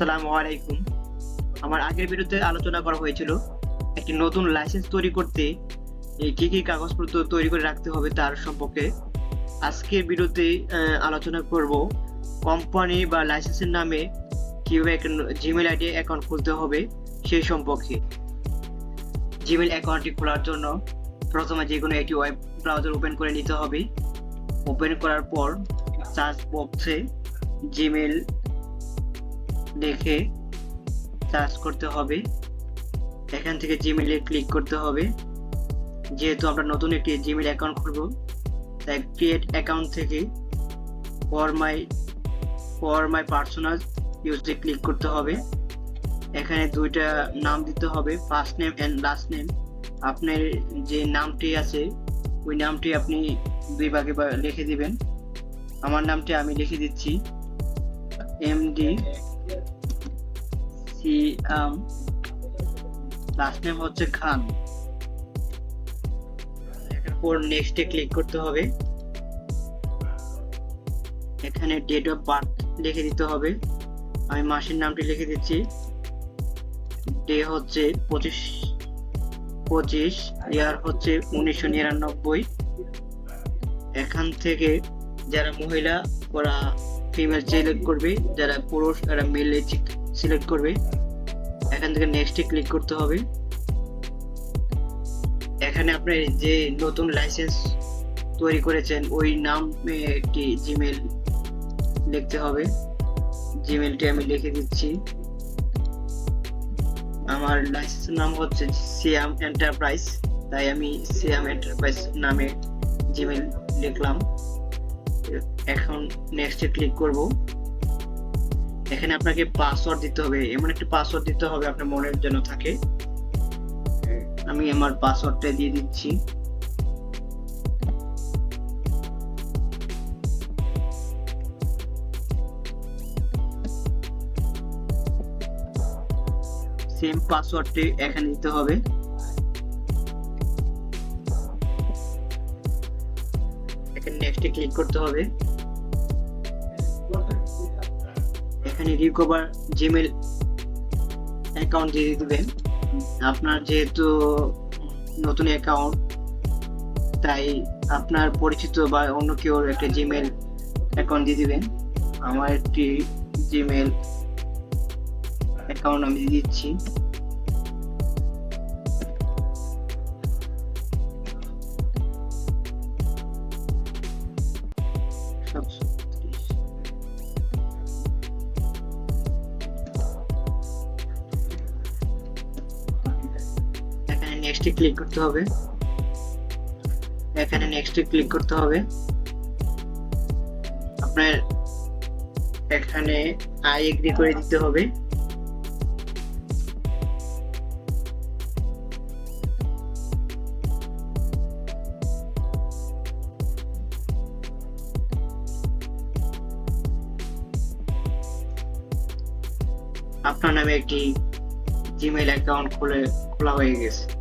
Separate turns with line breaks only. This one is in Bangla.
আসসালামু আলাইকুম। আমার আগের ভিডিওতে আলোচনা করা হয়েছিল একটি নতুন লাইসেন্স তৈরি করতে কি কি কাগজপত্র তৈরি করে রাখতে হবে তার সম্পর্কে। আজকের ভিডিওতে আলোচনা করব কোম্পানি বা লাইসেন্সের নামে কীভাবে জিমেল আইডি অ্যাকাউন্ট খুলতে হবে সেই সম্পর্কে। জিমেল অ্যাকাউন্টটি খোলার জন্য প্রথমে যে কোনো একটি ওয়েব ব্রাউজার ওপেন করে নিতে হবে। ওপেন করার পর সার্চ বক্সে জিমেল লিখে সার্চ করতে হবে। এখান থেকে জিমেলে ক্লিক করতে হবে। যেহেতু আমরা নতুন একটি জিমেল অ্যাকাউন্ট খুলব, তাই ক্রিয়েট অ্যাকাউন্ট থেকে for my for my personal ইউজে click করতে হবে। এখানে দুইটা নাম দিতে হবে first name and last name আপনার যে নামটি আছে, ওই নামটি আপনি দুই ভাগে লিখে দিবেন। আমার নামটি আমি লিখে দিচ্ছি এমডি সিয়াম লাস্ট নেম হচ্ছে খান। এরপর নেক্সটে ক্লিক করতে হবে। এখানে ডেট অফ বার্থ লিখে দিতে হবে। আমি মাসের নামটি লিখে দিচ্ছি। ডে হচ্ছে পঁচিশ পঁচিশ ইয়ার হচ্ছে উনিশশো নিরানব্বই। এখান থেকে যারা মহিলা, ওরা ফিমেল সিলেক্ট করবে, যারা পুরুষ তারা মেল করবে। এখান থেকে নেক্সটে ক্লিক করতে হবে। এখানে আপনি যে নতুন লাইসেন্স তৈরি করেছেন, ওই নামে একটি জিমেল লিখতে হবে। জিমেলটি আমি লিখে দিচ্ছি। আমার লাইসেন্স নাম হচ্ছে সিয়াম এন্টারপ্রাইজ তাই আমি সিয়াম এন্টারপ্রাইজ নামে জিমেল লিখলাম। এখন নেক্সটে ক্লিক করব। এখানে আপনাকে পাসওয়ার্ড দিতে হবে, এমন একটা পাসওয়ার্ড দিতে হবে আপনার মনের জন্য থাকে। আমি আমার পাসওয়ার্ডটা দিয়ে দিচ্ছি। সেম পাসওয়ার্ডটি এখানে দিতে হবে। এখানে নেক্সটে ক্লিক করতে হবে। এখানে রিকভার জিমেল অ্যাকাউন্ট দিয়ে দিবেন। আপনার যেহেতু নতুন অ্যাকাউন্ট তাই আপনার পরিচিত বা অন্য কেউ একটা জিমেল অ্যাকাউন্ট দিয়ে দিবেন। আমার একটি জিমেল অ্যাকাউন্ট আমি দিয়ে দিচ্ছি। নেক্সটে ক্লিক করতে হবে। এখানে নেক্সটে ক্লিক করতে হবে। আপনার এখানে আই এগ্রি করে দিতে হবে। আপনার নামে একটি জিমেল অ্যাকাউন্ট খুলে খোলা হয়ে গেছে।